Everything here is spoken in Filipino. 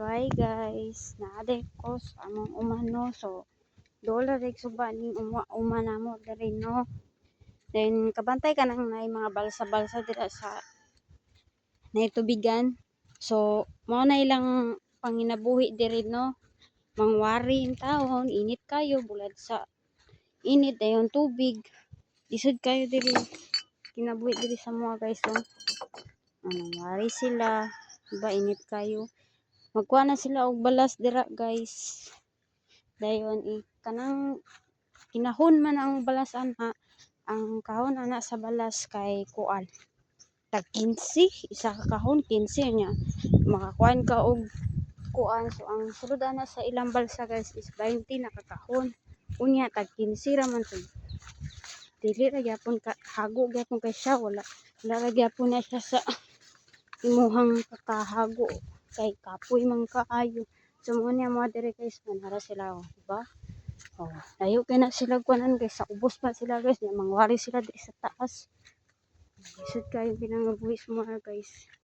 So hi guys, naade ko sa among umano. So dola rig suba ning uma, umana mo diri no. Then kabantay ka nang nay mga balsa-balsa dira sa nay tubigan. So mao na ilang panginabuhi diri no. Mangwari in taon, init kayo bulad sa init dayon tubig. Isod kayo diri kinabuhi diri sa mga guys so. Ano, mangwari sila, diba init kayo magkuha na sila og balas dira guys. Dayon i kanang kinahon man ang balas ana ang kahon ana sa balas kay kuan. Tag 15 isa ka kahon 15 nya makakuan ka og kuan. So ang sulod ana sa ilang balsa guys is 20 na ka kahon. Unya tag 15 ra man to. Dili ra gyapon ka hago gyapon kay siya wala wala ra gyapon na siya sa imuhang kakahago kay kapoy man kaayo. So mo niya mga dire guys manara sila oh, diba? Oh layo kay na sila kuanan guys. Sa ubos pa sila guys. Nya mangwari sila diri sa taas. Isod kayo pinangabuhi sa mga guys